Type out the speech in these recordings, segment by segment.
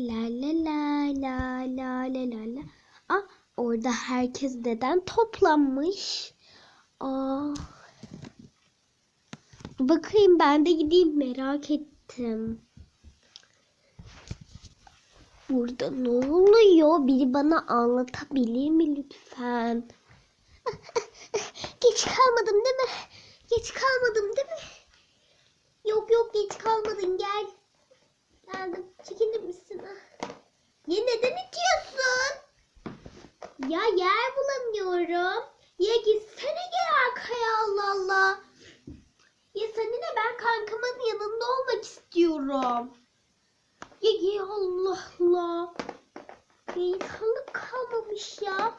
la la la la la la la la. Ah orada herkes neden toplanmış? Aa. Bakayım ben de gideyim merak ettim. Burada ne oluyor? Biri bana anlatabilir mi lütfen? geç kalmadım değil mi? Geç kalmadım değil mi? Yok yok geç kalmadın gel. Geldim. Çekilir misin? Ah. Neden itiyorsun? Ya yer bulamıyorum. Ya gitsene gel arkaya Allah Allah. Ya sana ne ben kankamın yanında olmak istiyorum. Ya, ya Allah Allah. Ya insanlık kalmamış ya.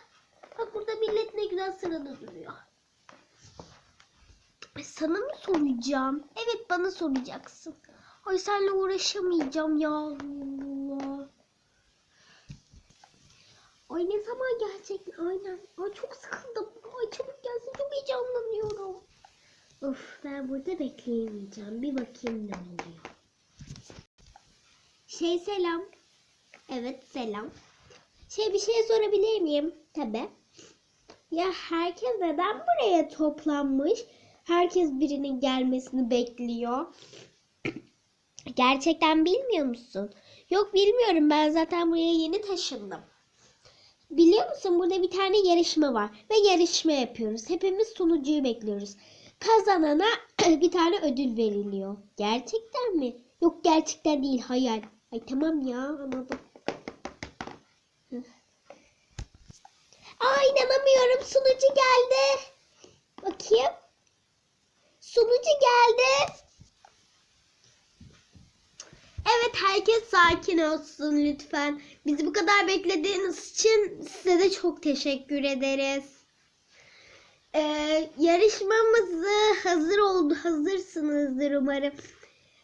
Bak burada millet ne güzel sırada duruyor. Ay, Sana mı soracağım? Evet bana soracaksın. Ay seninle uğraşamayacağım ya Allah. Ay ne zaman gelecek? Aynen. Ay çok sıkıldım. Ay çabuk gelsin çok heyecanlanıyorum. Of ben burada bekleyemeyeceğim. Bir bakayım ne oluyor. Şey selam. Evet selam. Şey bir şey sorabilir miyim? Tabi. Ya herkes neden buraya toplanmış? Herkes birinin gelmesini bekliyor. Gerçekten bilmiyor musun? Yok bilmiyorum ben zaten buraya yeni taşındım. Biliyor musun burada bir tane yarışma var ve yarışma yapıyoruz. Hepimiz sunucuyu bekliyoruz. Kazanana bir tane ödül veriliyor. Gerçekten mi? Yok gerçekten değil hayal. Ay tamam ya anladım. Aa inanamıyorum sunucu geldi. Bakayım. Sunucu geldi. Evet herkes sakin olsun lütfen. Bizi bu kadar beklediğiniz için size de çok teşekkür ederiz. Ee, yarışmamızı hazır oldu. Hazırsınızdır umarım.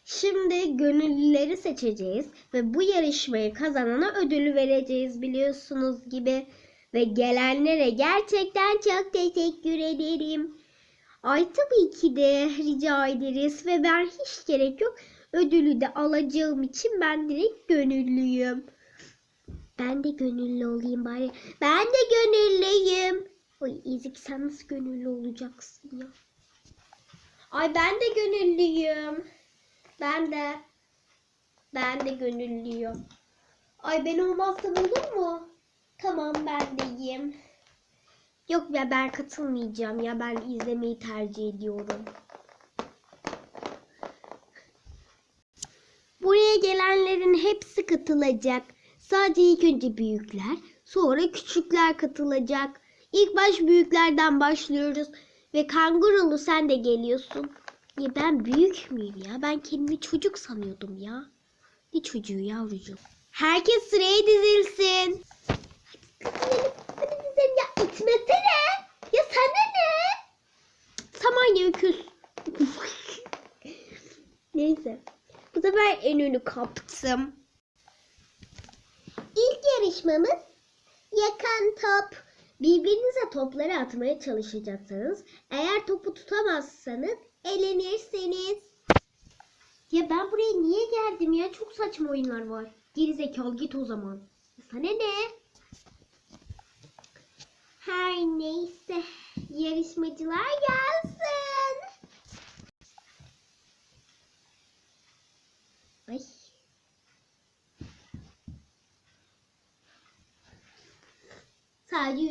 Şimdi gönüllüleri seçeceğiz ve bu yarışmayı kazanana ödülü vereceğiz biliyorsunuz gibi. Ve gelenlere gerçekten çok teşekkür ederim. Ay tabii ki de rica ederiz ve ben hiç gerek yok. Ödülü de alacağım için ben direkt gönüllüyüm. Ben de gönüllü olayım bari. Ben de gönüllüyüm. Oy İzik sen nasıl gönüllü olacaksın ya? Ay ben de gönüllüyüm. Ben de. Ben de gönüllüyüm. Ay ben olmazsam olur mu? Tamam ben deyim. Yok ya ben katılmayacağım ya ben izlemeyi tercih ediyorum. Buraya gelenlerin hepsi katılacak. Sadece ilk önce büyükler, sonra küçükler katılacak. İlk baş büyüklerden başlıyoruz ve kangurulu sen de geliyorsun. Ya ben büyük müyüm ya? Ben kendimi çocuk sanıyordum ya. Ne çocuğu yavrucuğum? Herkes sıraya dizilsin. Hadi hadi dizelim ya itmesene. Ya sana ne? Saman ya öküz. Neyse. Bu sefer en önü kaptım. İlk yarışmamız yakan top. Birbirinize topları atmaya çalışacaksınız. Eğer topu tutamazsanız elenirsiniz. Ya ben buraya niye geldim ya? Çok saçma oyunlar var. Geri zekalı git o zaman. Sana ne? Her neyse. Yarışmacılar gelsin.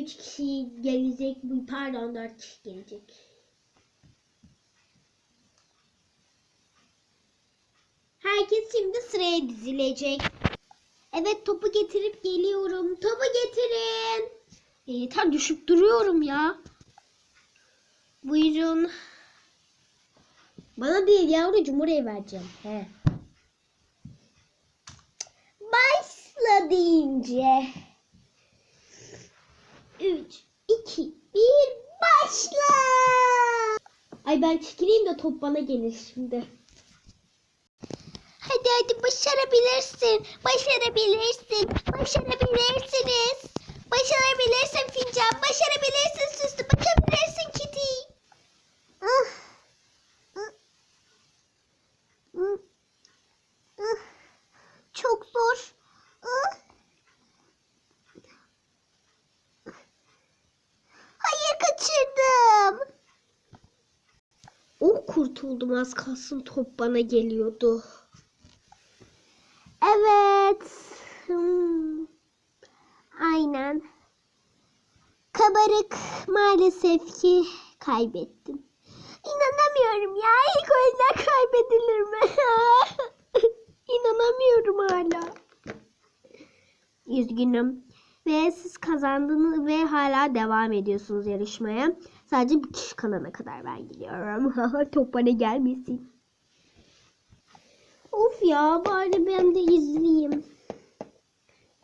3 kişi gelecek. Pardon 4 kişi gelecek. Herkes şimdi sıraya dizilecek. Evet topu getirip geliyorum. Topu getirin. E, yeter düşüp duruyorum ya. Buyurun. Bana değil yavrucuğum oraya vereceğim. He. Başla deyince. 3, 2, 1, başla. Ay ben çekileyim de top bana gelir şimdi. Hadi hadi başarabilirsin. Başarabilirsin. Başarabilirsiniz. Başarabilirsin fincan. Başarabilirsin süslü. Başarabilirsin Kitty. Ah. Ah. Ah. Ah. Çok zor. Kurtuldum az kalsın top bana geliyordu. Evet. Hmm. Aynen. Kabarık maalesef ki kaybettim. İnanamıyorum ya. İlk o yüzden kaybedilir mi? İnanamıyorum hala. Üzgünüm. Ve siz kazandınız ve hala devam ediyorsunuz yarışmaya. Sadece bir kişi kalana kadar ben gidiyorum. Top bana gelmesin. Of ya bari ben de izleyeyim.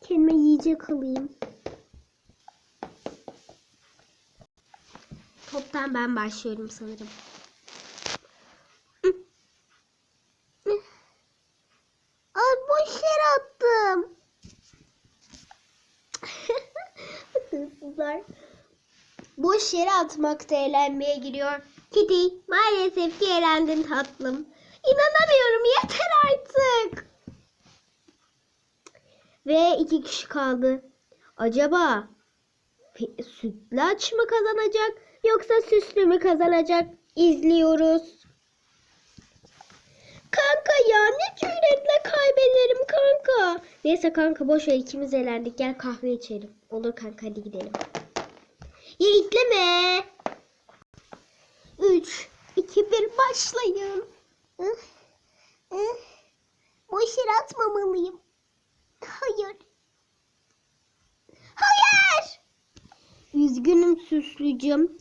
Kendime yiyecek alayım. Toptan ben başlıyorum sanırım. Ay boş yere attım. Hırsızlar. Boş yere atmakta eğlenmeye giriyor. Kitty maalesef ki eğlendin tatlım. İnanamıyorum yeter artık. Ve iki kişi kaldı. Acaba sütlaç mı kazanacak yoksa süslü mü kazanacak? İzliyoruz. Kanka ya ne cüretle kaybederim kanka. Neyse kanka boş ver ikimiz eğlendik. Gel kahve içelim. Olur kanka hadi gidelim. Ya itleme. 3, 2, 1 başlayın. Boş yere atmamalıyım. Hayır. Hayır. Üzgünüm süslücüm.